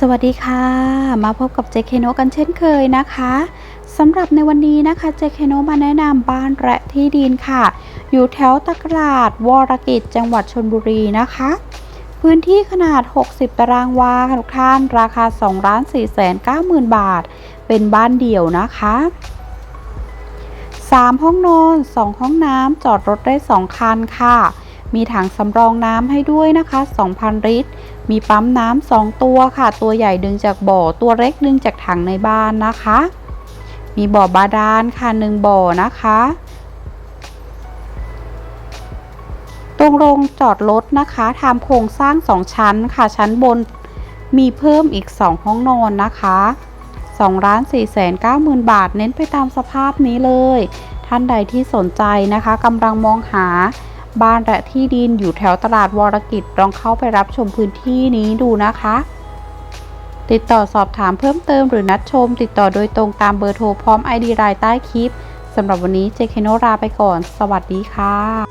สวัสดีค่ะ มาพบกับเจเคโนกันเช่นเคยนะคะสำหรับในวันนี้นะคะเจเคโนมาแนะนำบ้านและที่ดินค่ะ อยู่แถวตะกราดวรกิจจังหวัดชนบุรีนะคะ พื้นที่ขนาด 60 ตารางวาค่ะทุกท่าน ราคา2ล้าน4แสน9หมื่นบาท เป็นบ้านเดี่ยวนะคะ 3 ห้องนอน 2 ห้องน้ำจอดรถได้ 2 คันค่ะ มีถังสำรองน้ำให้ด้วยนะคะ 2,000 ลิตร มีปั๊มน้ำสองตัวค่ะ ตัวใหญ่ดึงจากบ่อ ตัวเล็กดึงจากถังในบ้านนะคะ มีบ่อบาดาลค่ะหนึ่งบ่อนะคะตรงโรงจอดรถนะคะทำโครงสร้าง 2 ชั้นค่ะ ชั้นบนมีเพิ่มอีก 2 ห้องนอนนะคะ2ล้าน4แสน9หมื่นบาท เน้นไปตามสภาพนี้เลย ท่านใดที่สนใจนะคะกำลังมองหา บ้านและที่ดินอยู่แถวตลาดวรกิจลองเข้าไปรับชมพื้นที่นี้ดูนะคะ ติดต่อสอบถามเพิ่มเติมหรือนัดชม ติดต่อโดยตรงตามเบอร์โทรพร้อม ID รายใต้คลิปสำหรับวันนี้เจเคโนราไปก่อน สวัสดีค่ะ